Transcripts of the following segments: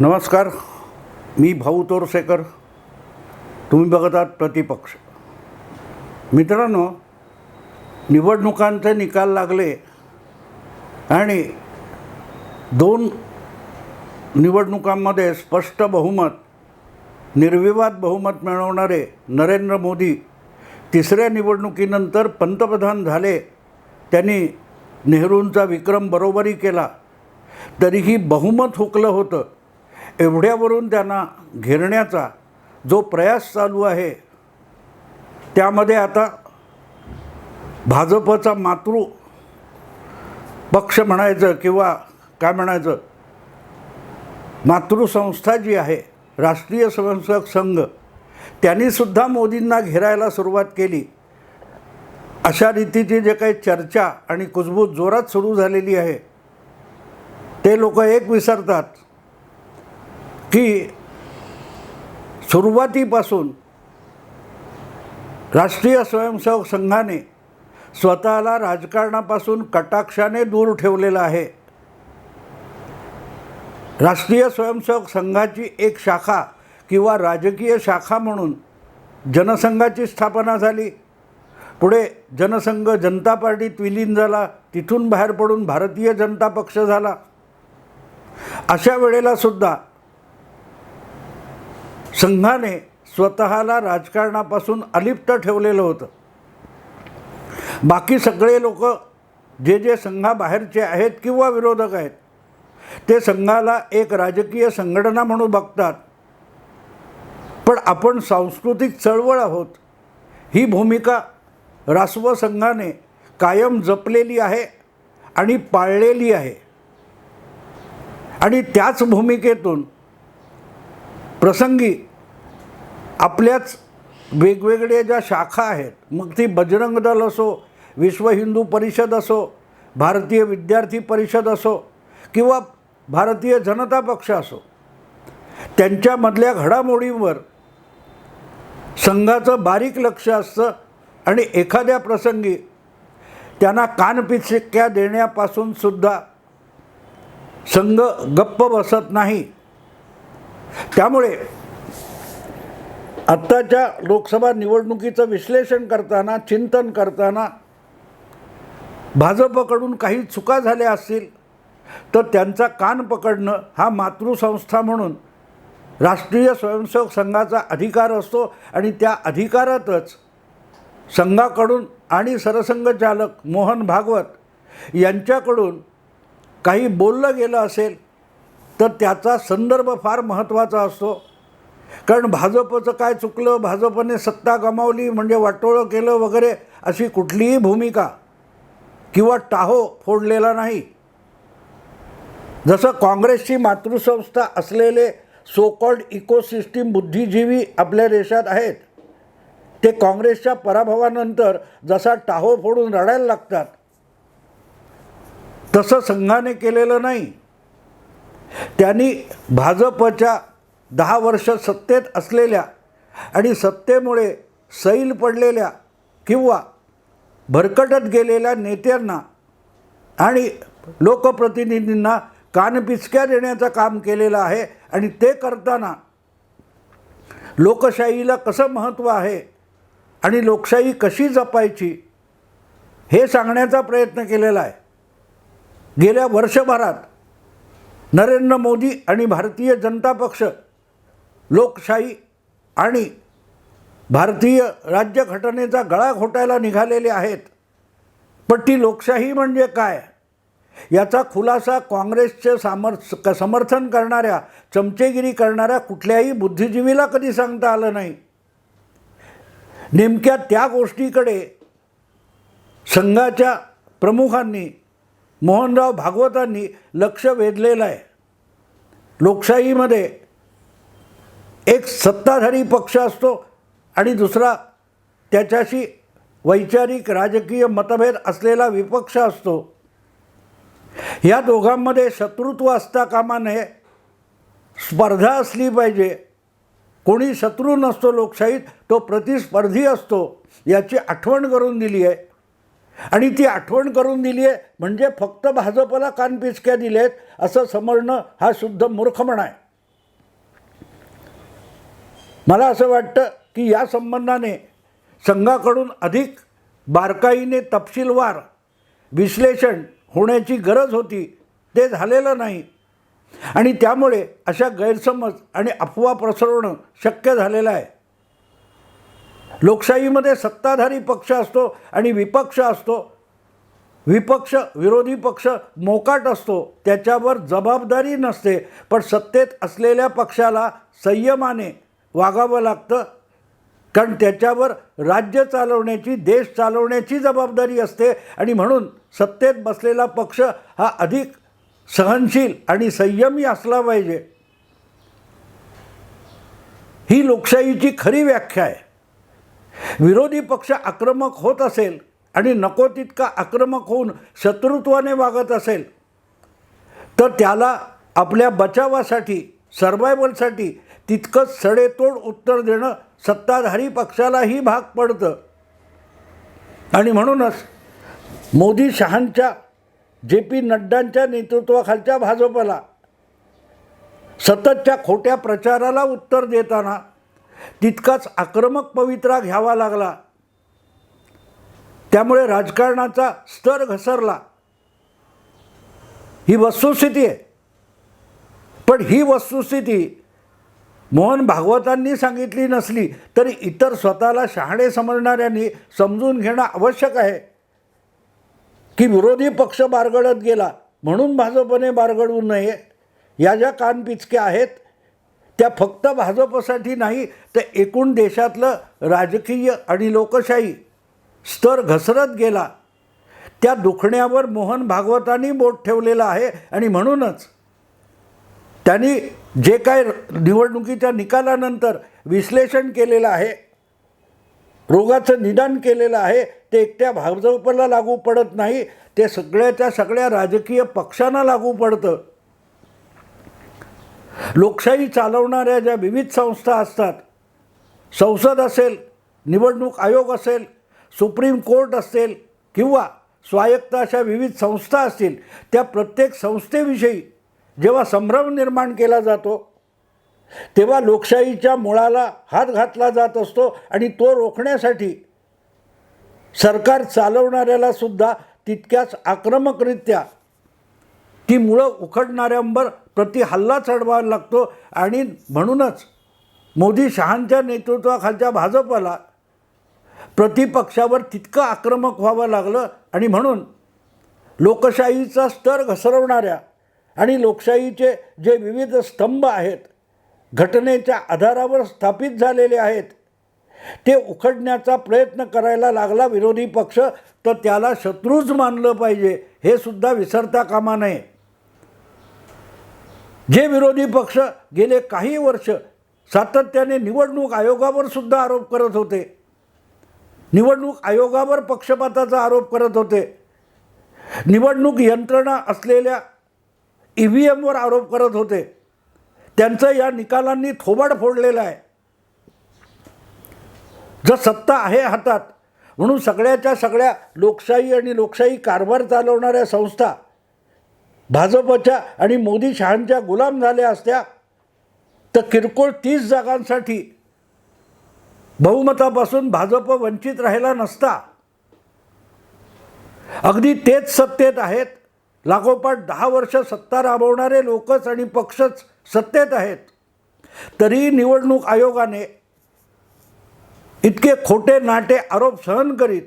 नमस्कार मी भाऊ तोरसेकर. तुम्ही बघत आहात प्रतिपक्ष. मित्रांनो निवडणुकांचे निकाल लागले आणि दोन निवडणुकांमध्ये स्पष्ट बहुमत निर्विवाद बहुमत मिळवणारे नरेंद्र मोदी तिसऱ्या निवडणुकीनंतर पंतप्रधान झाले. त्यांनी नेहरूंचा विक्रम बरोबरी केला. तरीही बहुमत हुकलं होतं. एवढ्यावरून त्यांना घेरण्याचा जो प्रयास चालू आहे त्यामध्ये आता भाजपचा मातृ पक्ष म्हणायचं किंवा काय म्हणायचं मातृसंस्था जी आहे राष्ट्रीय स्वयंसेवक संघ त्यांनीसुद्धा मोदींना घेरायला सुरुवात केली. अशा रीतीची जे काही चर्चा आणि कुजबूज जोरात सुरू झालेली आहे ते लोक एक विसरतात. की सुरुवातीपासून राष्ट्रीय स्वयंसेवक संघाने स्वतःला राजकारणापासून कटाक्षाने दूर ठेवलेलं आहे. राष्ट्रीय स्वयंसेवक संघाची एक शाखा किंवा राजकीय शाखा म्हणून जनसंघाची स्थापना झाली. पुढे जनसंघ जनता पार्टीत विलीन झाला तिथून बाहेर पडून भारतीय जनता पक्ष झाला. अशा वेळेला सुद्धा संघाने स्वतःला राजकारणापासून अलिप्त ठेवलेलं होतं. बाकी सगळे लोक जे जे संघाबाहेरचे आहेत किंवा विरोधक आहेत ते संघाला एक राजकीय संघटना म्हणून बघतात. पण आपण सांस्कृतिक चळवळ आहोत. ही भूमिका रासव संघाने कायम जपलेली आहे आणि पाळलेली आहे. आणि त्याच भूमिकेतून प्रसंगी आपल्याच वेगवेगळ्या ज्या शाखा आहेत मग ती बजरंग दल असो विश्व हिंदू परिषद असो भारतीय विद्यार्थी परिषद असो किंवा भारतीय जनता पक्ष असो त्यांच्यामधल्या घडामोडींवर संघाचं बारीक लक्ष असतं आणि एखाद्या प्रसंगी त्यांना कानपिचक्या देण्यापासून सुद्धा संघ गप्प बसत नाही. त्यामुळे आत्ताच्या लोकसभा निवडणुकीचं विश्लेषण करताना चिंतन करताना भाजपकडून काही चुका झाल्या असतील तर त्यांचा कान पकडणं हा मातृसंस्था म्हणून राष्ट्रीय स्वयंसेवक संघाचा अधिकार असतो आणि त्या अधिकारातच संघाकडून आणि सरसंघचालक मोहन भागवत यांच्याकडून काही बोललं गेलं असेल तर त्याचा संदर्भ फार महत्त्वाचा असतो. कारण भाजपचं काय चुकलं भाजपने सत्ता गमावली म्हणजे वाटोळं केलं वगैरे अशी कुठलीही भूमिका किंवा टाहो फोडलेला नाही. जसं काँग्रेसची मातृसंस्था असलेले सोकॉल्ड इकोसिस्टीम बुद्धिजीवी आपल्या देशात आहेत ते काँग्रेसच्या पराभवानंतर जसा टाहो फोडून रडायला लागतात तसं संघाने केलेलं नाही. त्यांनी भाजपच्या दहा वर्ष सत्तेत असलेल्या आणि सत्तेमुळे सैल पडलेल्या किंवा भरकटत गेलेल्या नेत्यांना आणि लोकप्रतिनिधींना कानपिचक्या देण्याचं काम केलेलं आहे आणि ते करताना लोकशाहीला कसं महत्त्व आहे आणि लोकशाही कशी जपायची हे सांगण्याचा प्रयत्न केलेला आहे. गेल्या वर्षभरात नरेंद्र मोदी आणि भारतीय जनता पक्ष लोकशाही आणि भारतीय राज्यघटनेचा गळा घोटायला निघालेले आहेत. पण ती लोकशाही म्हणजे काय? याचा खुलासा काँग्रेसचे सामर्थ समर्थन करणाऱ्या चमचेगिरी करणाऱ्या कुठल्याही बुद्धिजीवीला कधी सांगता आलं नाही? नेमक्या त्या गोष्टीकडे संघाच्या प्रमुखांनी मोहनराव भागवतांनी लक्ष वेधलेलं आहे. लोकशाहीमध्ये एक सत्ताधारी पक्ष असतो आणि दुसरा त्याच्याशी वैचारिक राजकीय मतभेद असलेला विपक्ष असतो. या दोघांमध्ये शत्रुत्व असता कामा नये. स्पर्धा असली पाहिजे. कोणी शत्रू नसतो लोकशाहीत तो प्रतिस्पर्धी असतो याची आठवण करून दिली आहे. आणि ती आठवण करून दिली आहे म्हणजे फक्त भाजपला कानपिचक्या दिलेत असं समजणं हा शुद्ध मूर्खपणा आहे मला असं वाटतं की या संबंधाने संघाकडून अधिक बारकाईने तपशीलवार विश्लेषण होण्याची गरज होती ते झालेलं नाही. आणि त्यामुळे अशा गैरसमज आणि अफवा पसरवणं शक्य झालेलं आहे. लोकशाहीमध्ये सत्ताधारी पक्ष असतो आणि विपक्ष असतो. विपक्ष विरोधी पक्ष मोकाट असतो. त्याच्यावर जबाबदारी नसते. पण सत्तेत असलेल्या पक्षाला संयमाने वागावं लागतं. कारण त्याच्यावर राज्य चालवण्याची देश चालवण्याची जबाबदारी असते. आणि म्हणून सत्तेत बसलेला पक्ष हा अधिक सहनशील आणि संयमी असला पाहिजे. ही लोकशाहीची खरी व्याख्या आहे. विरोधी पक्ष आक्रमक होत असेल आणि नको तितका आक्रमक होऊन शत्रुत्वाने वागत असेल तर त्याला आपल्या बचावासाठी सर्वायवलसाठी तितकंच सडेतोड उत्तर देणं सत्ताधारी पक्षालाही भाग पडतं. आणि म्हणूनच मोदी शहांच्या जे पी नड्डांच्या नेतृत्वाखालच्या भाजपला सततच्या खोट्या प्रचाराला उत्तर देताना तितकाच आक्रमक पवित्रा घ्यावा लागला. त्यामुळे राजकारणाचा स्तर घसरला. ही वस्तुस्थिती आहे. पण ही वस्तुस्थिती मोहन भागवतांनी सांगितली नसली तरी इतर स्वतःला शहाणे समजणाऱ्यांनी समजून घेणं आवश्यक आहे. की विरोधी पक्ष बारगडत गेला म्हणून भाजपने बारगडू नये. या ज्या कानपिचक्या आहेत त्या फक्त भाजपसाठी नाही तर एकूण देशातलं राजकीय आणि लोकशाही स्तर घसरत गेला. त्या दुखण्यावर मोहन भागवतांनी बोट ठेवलेलं आहे आणि म्हणूनच त्यांनी जे काय निवडणुकीच्या निकालानंतर विश्लेषण केलेलं आहे रोगाचं निदान केलेलं आहे ते एकट्या भाजपला लागू पडत नाही ते सगळ्याच्या सगळ्या राजकीय पक्षांना लागू पडतं. लोकशाही चालवणाऱ्या ज्या विविध संस्था असतात संसद असेल निवडणूक आयोग असेल सुप्रीम कोर्ट असेल किंवा स्वायत्त अशा विविध संस्था असतील त्या प्रत्येक संस्थेविषयी जेव्हा संभ्रम निर्माण केला जातो तेव्हा लोकशाहीच्या मुळाला हात घातला जात असतो आणि तो रोखण्यासाठी सरकार चालवणाऱ्याला सुद्धा तितक्याच आक्रमकरित्या ती मुळं उखडणाऱ्यांवर प्रति हल्ला चढवावा लागतो. आणि म्हणूनच मोदी शहांच्या नेतृत्वाखालच्या भाजपला प्रतिपक्षावर तितकं आक्रमक व्हावं लागलं. आणि म्हणून लोकशाहीचा स्तर घसरवणाऱ्या आणि लोकशाहीचे जे विविध स्तंभ आहेत घटनेच्या आधारावर स्थापित झालेले आहेत ते उखडण्याचा प्रयत्न करायला लागला विरोधी पक्ष. तर त्याला शत्रूच मानलं पाहिजे हे सुद्धा विसरता कामा नये. जे विरोधी पक्ष गेले काही वर्ष सातत्याने निवडणूक आयोगावर सुद्धा आरोप करत होते. निवडणूक आयोगावर पक्षपाताचा आरोप करत होते. निवडणूक यंत्रणा असलेल्या ई व्ही एमवर आरोप करत होते. त्यांचं या निकालांनी थोबाड फोडलेलं आहे. जर सत्ता आहे हातात म्हणून सगळ्याच्या सगळ्या लोकशाही आणि लोकशाही कारभार चालवणाऱ्या संस्था भाजपच्या आणि मोदी शहांच्या गुलाम झाल्या असत्या तर किरकोळ तीस जागांसाठी बहुमतापासून भाजप वंचित राहिला नसता. अगदी तेच सत्तेत आहेत लागोपाठ दहा वर्ष सत्ता राबवणारे लोकच आणि पक्षच सत्तेत आहेत. तरी निवडणूक आयोगाने इतके खोटे नाटे आरोप सहन करीत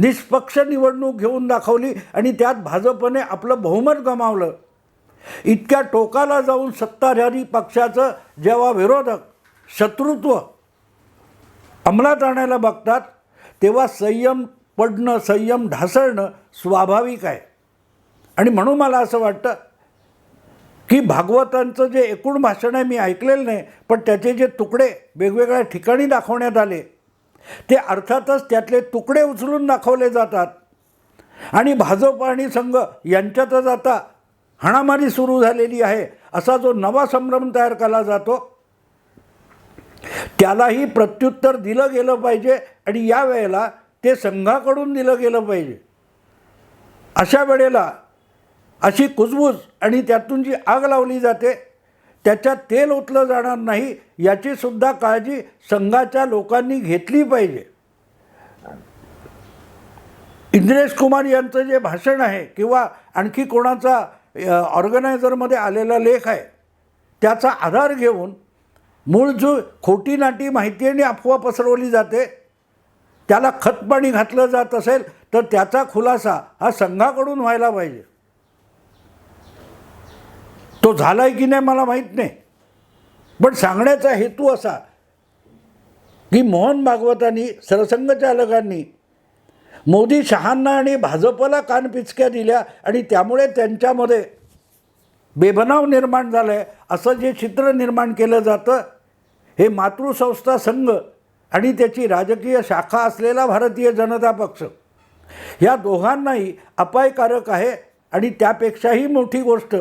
निष्पक्ष निवडणूक घेऊन दाखवली आणि त्यात भाजपने आपलं बहुमत गमावलं. इतक्या टोकाला जाऊन सत्ताधारी पक्षाचं जेव्हा विरोधक शत्रुत्व अंमलात आणायला बघतात तेव्हा संयम पडणं संयम ढासळणं स्वाभाविक आहे. आणि म्हणून मला असं वाटतं की भागवतांचं जे एकूण भाषण आहे मी ऐकलेलं नाही पण त्याचे जे तुकडे वेगवेगळ्या ठिकाणी दाखवण्यात आले ते अर्थातच त्यातले तुकडे उचलून दाखवले जातात. आणि भाजप आणि संघ यांच्यातच आता हाणामारी सुरू झालेली आहे असा जो नवा संभ्रम तयार केला जातो त्यालाही प्रत्युत्तर दिलं गेलं पाहिजे आणि या वेळेला ते संघाकडून दिलं गेलं पाहिजे. अशा वेळेला अशी कुजबूज आणि त्यातून जी आग लावली जाते त्याच्यात तेल ओतलं जाणार नाही याचीसुद्धा काळजी संघाच्या लोकांनी घेतली पाहिजे. इंद्रेश कुमार यांचं जे भाषण आहे किंवा आणखी कोणाचा ऑर्गनायझरमध्ये आलेला लेख आहे त्याचा आधार घेऊन मूळ जो खोटी नाटी माहिती आणि अफवा पसरवली जाते त्याला खतपाणी घातलं जात असेल तर त्याचा खुलासा हा संघाकडून व्हायला पाहिजे. तो झाला आहे की नाही मला माहीत नाही. पण सांगण्याचा हेतू असा की मोहन भागवतांनी सरसंघचालकांनी मोदी शहांना आणि भाजपला कानपिचक्या दिल्या आणि त्यामुळे त्यांच्यामध्ये बेबनाव निर्माण झालं आहे असं जे चित्र निर्माण केलं जातं हे मातृसंस्था संघ आणि त्याची राजकीय शाखा असलेला भारतीय जनता पक्ष या दोघांनाही अपायकारक आहे आणि त्यापेक्षाही मोठी गोष्ट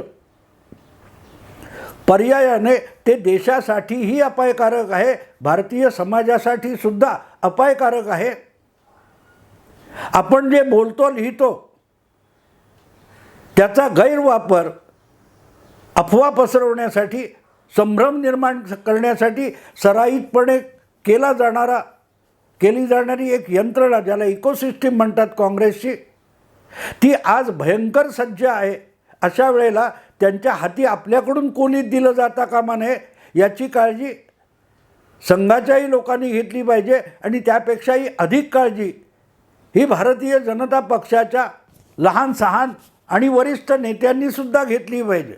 पर्यायाने ते देशासाठीही अपायकारक आहे भारतीय समाजासाठी सुद्धा अपायकारक आहे. आपण जे बोलतो लिहितो त्याचा गैरवापर अफवा पसरवण्यासाठी संभ्रम निर्माण करण्यासाठी सराईतपणे केला जाणारा केली जाणारी एक यंत्रणा ज्याला इकोसिस्टीम म्हणतात काँग्रेसची ती आज भयंकर सज्ज आहे. अशा वेळेला त्यांच्या हाती आपल्याकडून कोणी दिलं जाता कामा नये याची काळजी संघाच्याही लोकांनी घेतली पाहिजे आणि त्यापेक्षाही अधिक काळजी ही भारतीय जनता पक्षाच्या लहान सहान आणि वरिष्ठ नेत्यांनीसुद्धा घेतली पाहिजे.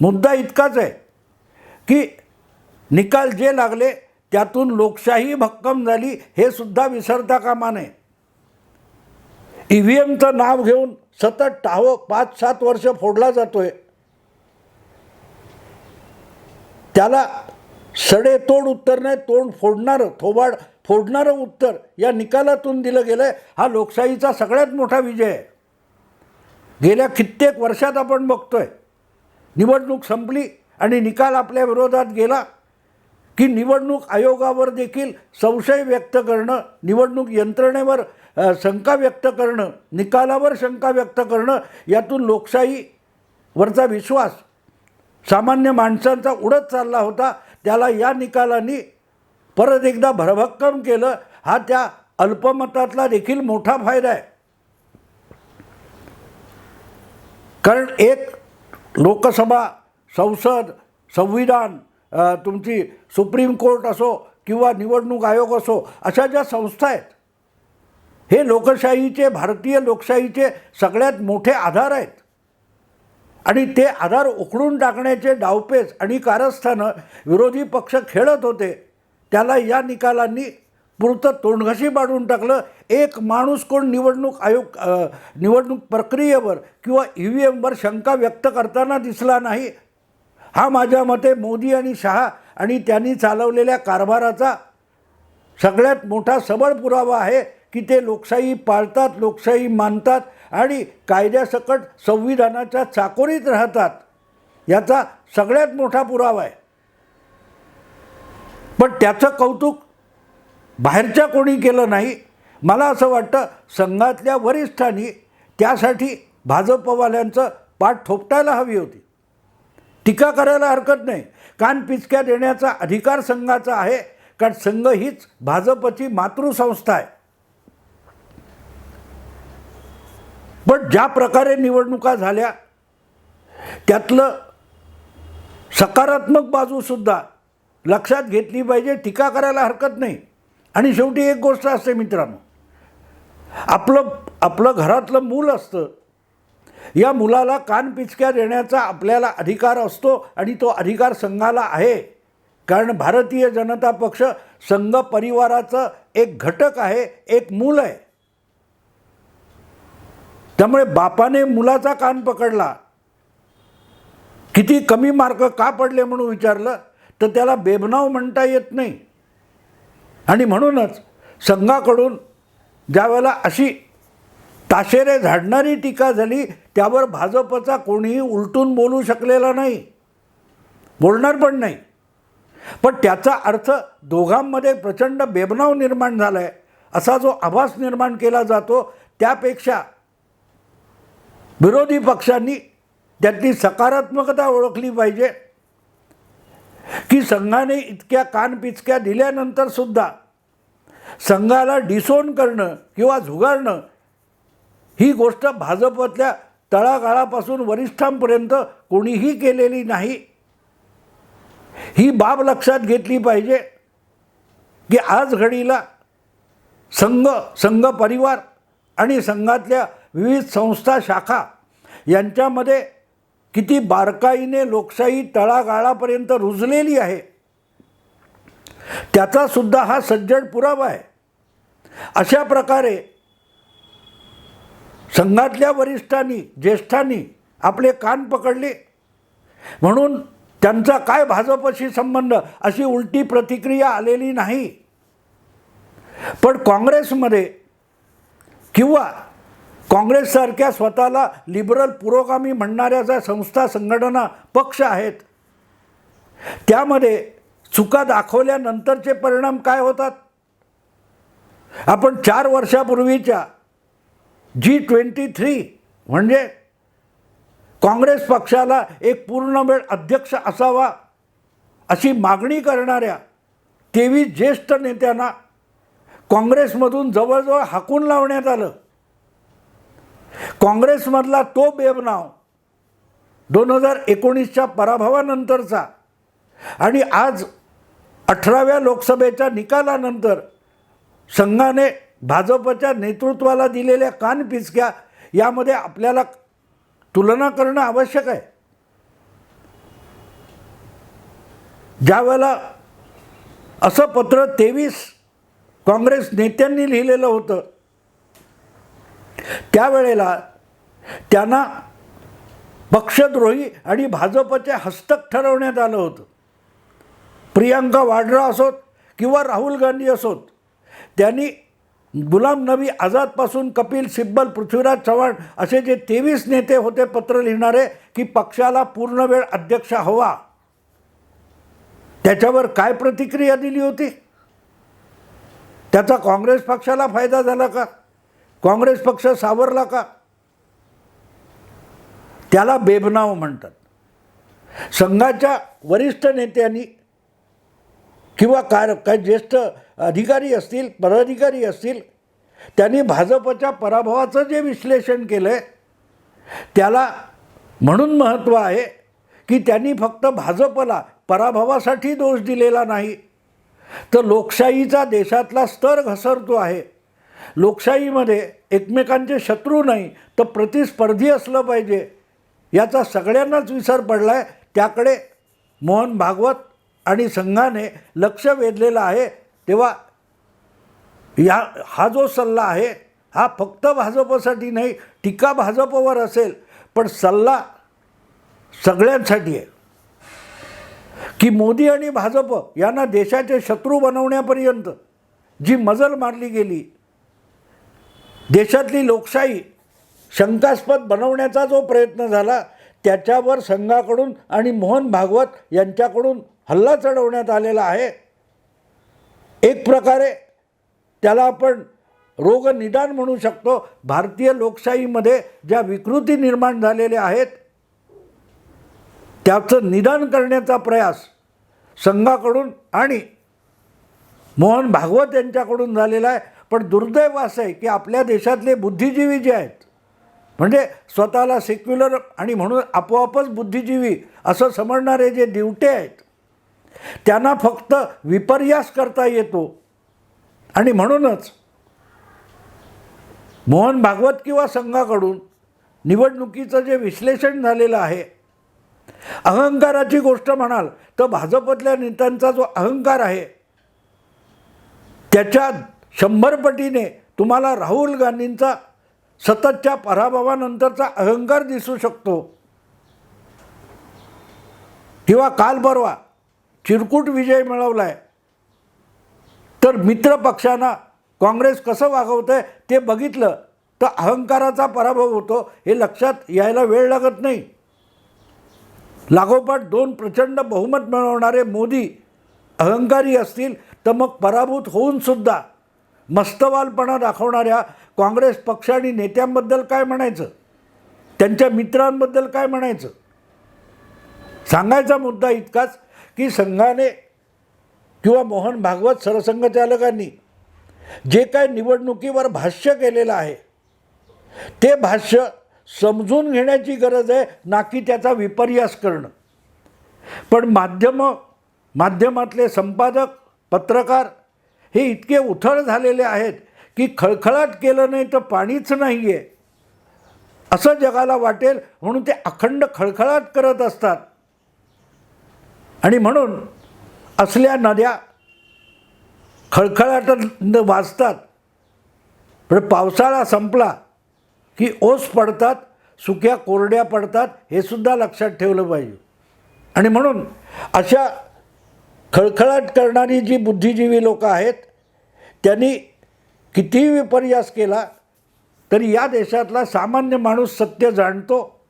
मुद्दा इतकाच आहे की निकाल जे लागले त्यातून लोकशाही भक्कम झाली हे सुद्धा विसरता कामा नये. ई व्ही एमचं नाव घेऊन सतत टाहो पाच सात वर्ष फोडला जातोय. त्याला सडेतोड उत्तर नाही तोंड फोडणारं थोबाड फोडणारं उत्तर या निकालातून दिलं गेलं आहे हा लोकशाहीचा सगळ्यात मोठा विजय आहे. गेल्या कित्येक वर्षात आपण बघतोय निवडणूक संपली आणि निकाल आपल्या विरोधात गेला. की निवडणूक आयोगावर देखील संशय व्यक्त करणं निवडणूक यंत्रणेवर शंका व्यक्त करणं निकालावर शंका व्यक्त करणं यातून लोकशाहीवरचा विश्वास सामान्य माणसांचा उडत चालला होता. त्याला या निकालांनी परत एकदा भरभक्कम केलं. हा त्या अल्पमतातला देखील मोठा फायदा आहे. कारण एक लोकसभा संसद संविधान तुमची सुप्रीम कोर्ट असो किंवा निवडणूक आयोग असो अशा ज्या संस्था आहेत हे लोकशाहीचे भारतीय लोकशाहीचे सगळ्यात मोठे आधार आहेत. आणि ते आधार उखडून टाकण्याचे डावपेच आणि कारस्थानं विरोधी पक्ष खेळत होते त्याला या निकालांनी पुरतं तोंडघशी पाडून टाकलं. एक माणूस कोण निवडणूक आयोग निवडणूक प्रक्रियेवर किंवा ई व्ही एमवर शंका व्यक्त करताना दिसला नाही हा माझ्या मते मोदी आणि शहा आणि त्यांनी चालवलेल्या कारभाराचा सगळ्यात मोठा सबळ पुरावा आहे की ते लोकशाही पाळतात लोकशाही मानतात आणि कायद्यासकट संविधानाच्या चाकोरीत राहतात. याचा सगळ्यात मोठा पुरावा आहे. पण त्याचं कौतुक बाहेरच्या कोणी केलं नाही. मला असं वाटतं संघातल्या वरिष्ठांनी त्यासाठी भाजपवाल्यांचं पाठ थोपटायला हवी होती. टीका करायला हरकत नाही. कान पिचक्या देण्याचा अधिकार संघाचा आहे. कारण संघ हीच भाजपची मातृसंस्था आहे. पण ज्या प्रकारे निवडणुका झाल्या त्यातलं सकारात्मक बाजूसुद्धा लक्षात घेतली पाहिजे टीका करायला हरकत नाही. आणि शेवटी एक गोष्ट असते मित्रांनो. आपलं आपलं घरातलं मूल असतं या मुलाला कानपिचक्या देण्याचा आपल्याला अधिकार असतो आणि तो अधिकार संघाला आहे. कारण भारतीय जनता पक्ष संघ परिवाराचं एक घटक आहे एक मूल आहे. त्यामुळे बापाने मुलाचा कान पकडला. किती कमी मार्क का पडले म्हणून विचारलं तर त्याला बेबनाव म्हणता येत नाही. आणि म्हणूनच संघाकडून ज्यावेळेला अशी ताशेरे झाडणारी टीका झाली त्यावर भाजपचा कोणीही उलटून बोलू शकलेला नाही. बोलणार पण नाही. पण त्याचा अर्थ दोघांमध्ये प्रचंड बेबनाव निर्माण झाला आहे असा जो आभास निर्माण केला जातो त्यापेक्षा विरोधी पक्षांनी त्यातली सकारात्मकता ओळखली पाहिजे. की संघाने इतक्या कानपिचक्या दिल्यानंतरसुद्धा संघाला डिसोन करणं किंवा झुगारणं ही गोष्ट भाजपतल्या तळागाळापासून वरिष्ठांपर्यंत कोणीही केलेली नाही. ही बाब लक्षात घेतली पाहिजे की आज घडीला संघ संघ परिवार आणि संघातल्या विविध संस्था शाखा यांच्यामध्ये किती बारकाईने लोकशाही तळागाळापर्यंत रुजलेली आहे. त्याचासुद्धा हा सज्जड पुरावा आहे. अशा प्रकारे संघातल्या वरिष्ठांनी ज्येष्ठांनी आपले कान पकडले. म्हणून त्यांचा काय भाजपशी संबंध अशी उलटी प्रतिक्रिया आलेली नाही. पण काँग्रेसमध्ये किंवा काँग्रेससारख्या स्वतःला लिबरल पुरोगामी म्हणणाऱ्या ज्या संस्था संघटना पक्ष आहेत त्यामध्ये चुका दाखवल्यानंतरचे परिणाम काय होतात? आपण चार वर्षापूर्वीच्या जी ट्वेंटी थ्री म्हणजे काँग्रेस पक्षाला एक पूर्णवेळ अध्यक्ष असावा अशी मागणी करणाऱ्या तेवीस ज्येष्ठ नेत्यांना काँग्रेसमधून जवळजवळ हाकून लावण्यात आलं. काँग्रेसमधला तो बेबनाव दोन हजार एकोणीसच्या पराभवानंतरचा आणि आज अठराव्या लोकसभेच्या निकालानंतर संघाने भाजपच्या नेतृत्वाला दिलेल्या कानपिचक्या यामध्ये आपल्याला तुलना करणं आवश्यक आहे. ज्यावेळेला असं पत्र तेवीस काँग्रेस नेत्यांनी लिहिलेलं होतं त्यावेळेला त्यांना पक्षद्रोही आणि भाजपचे हस्तक ठरवण्यात आलं होतं. प्रियांका वाड्रा असोत किंवा राहुल गांधी असोत त्यांनी गुलाम नबी आझादपासून कपिल सिब्बल पृथ्वीराज चव्हाण असे जे तेवीस नेते होते पत्र लिहिणारे की पक्षाला पूर्ण वेळ अध्यक्ष हवा. त्याच्यावर काय प्रतिक्रिया दिली होती? त्याचा काँग्रेस पक्षाला फायदा झाला का? काँग्रेस पक्ष सावरला का? त्याला बेबनाव म्हणतात. संघाच्या वरिष्ठ नेत्यांनी किंवा काय काय ज्येष्ठ अधिकारी असतील पदाधिकारी असतील त्यांनी भाजपच्या पराभवाचं जे विश्लेषण केलं आहे त्याला म्हणून महत्त्व आहे की त्यांनी फक्त भाजपला पराभवासाठी दोष दिलेला नाही. तर लोकशाहीचा देशातला स्तर घसरतो आहे. लोकशाहीमध्ये एकमेकांचे शत्रू नाही तर प्रतिस्पर्धी असलं पाहिजे. याचा सगळ्यांनाच विसर पडला आहे त्याकडे मोहन भागवत आणि संघाने लक्ष वेधलेलं आहे. तेव्हा या हा जो सल्ला आहे हा फक्त भाजपसाठी नाही टीका भाजपवर असेल पण सल्ला सगळ्यांसाठी आहे. की मोदी आणि भाजप यांना देशाचे शत्रू बनवण्यापर्यंत जी मजल मारली गेली देशातली लोकशाही शंकास्पद बनवण्याचा जो प्रयत्न झाला त्याच्यावर संघाकडून आणि मोहन भागवत यांच्याकडून हल्ला चढवण्यात आलेला आहे. एक प्रकारे त्याला आपण रोगनिदान म्हणू शकतो. भारतीय लोकशाहीमध्ये ज्या विकृती निर्माण झालेल्या आहेत त्याचं निदान करण्याचा प्रयास संघाकडून आणि मोहन भागवत यांच्याकडून झालेला आहे. पण दुर्दैव असं आहे की आपल्या देशातले बुद्धिजीवी जे आहेत म्हणजे स्वतःला सेक्युलर आणि म्हणून आपोआपच बुद्धिजीवी असं समजणारे जे दिवटे आहेत त्यांना फक्त विपर्यास करता येतो. आणि म्हणूनच मोहन भागवत किंवा संघाकडून निवडणुकीचं जे विश्लेषण झालेलं आहे अहंकाराची गोष्ट म्हणाल तर भाजपतल्या नेत्यांचा जो अहंकार आहे त्याच्या शंभर पटीने तुम्हाला राहुल गांधींचा सततच्या पराभवानंतरचा अहंकार दिसू शकतो. किंवा काल परवा चिरकुट विजय मिळवला आहे तर मित्र पक्षांना काँग्रेस कसं वागवतं आहे ते बघितलं तर अहंकाराचा पराभव होतो हे लक्षात यायला वेळ लागत नाही. लागोपाठ दोन प्रचंड बहुमत मिळवणारे मोदी अहंकारी असतील तर मग पराभूत होऊनसुद्धा मस्तवालपणा दाखवणाऱ्या काँग्रेस पक्ष आणि नेत्यांबद्दल काय म्हणायचं? त्यांच्या मित्रांबद्दल काय म्हणायचं? सांगायचा मुद्दा इतकाच की संघाने किंवा मोहन भागवत सरसंघचालकांनी जे काय निवडणुकीवर भाष्य केलेलं आहे ते भाष्य समजून घेण्याची गरज आहे ना की त्याचा विपर्यास करणं. पण माध्यमं माध्यमातले संपादक पत्रकार हे इतके उथळ झालेले आहेत की खळखळाट केलं नाही तर पाणीच नाही आहे असं जगाला वाटेल म्हणून ते अखंड खळखळाट करत असतात. आणि म्हणून असल्या नद्या खळखळाट वाजतात. पण पावसाळा संपला की ओस पडतात सुक्या कोरड्या पडतात हे सुद्धा लक्षात ठेवलं पाहिजे. आणि म्हणून अशा खळखळाट करणारी जी बुद्धिजीवी लोक आहेत त्यांनी कितीही विपर्यास केला तरी या देशातला सामान्य माणूस सत्य जाणतो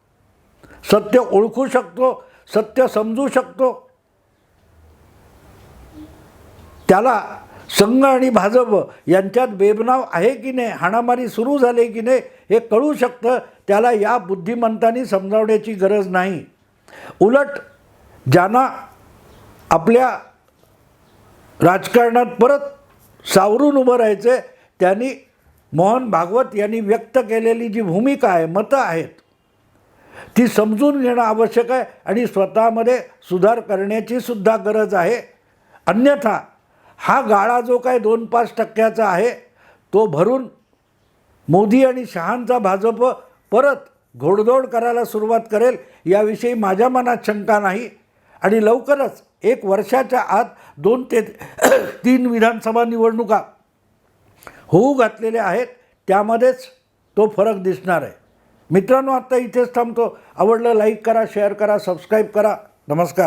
सत्य ओळखू शकतो सत्य समजू शकतो त्याला संघ आणि भाजप यांच्यात बेबनाव आहे की नाही हाणामारी सुरू झाले की नाही हे कळू शकतं. त्याला या बुद्धिमंतांनी समजावण्याची गरज नाही. उलट ज्यांना आपल्या राजकारणात परत सावरून उभं राहायचं आहे त्यांनी मोहन भागवत यांनी व्यक्त केलेली जी भूमिका आहे मतं आहेत ती समजून घेणं आवश्यक आहे आणि स्वतःमध्ये सुधार करण्याची सुद्धा गरज आहे. अन्यथा हा गाळा जो काय दोन पाच टक्क्याचा आहे तो भरून मोदी आणि शहांचा भाजप परत घोडदौड करायला सुरुवात करेल याविषयी माझ्या मनात शंका नाही. आणि लवकरच एक वर्षाच्या आत दोन ते तीन विधानसभा निवडणुका होऊ घातलेल्या आहेत त्यामध्येच तो फरक दिसणार आहे. मित्रांनो आत्ता इथेच थांबतो. आवडलं लाईक करा शेअर करा सबस्क्राईब करा. नमस्कार.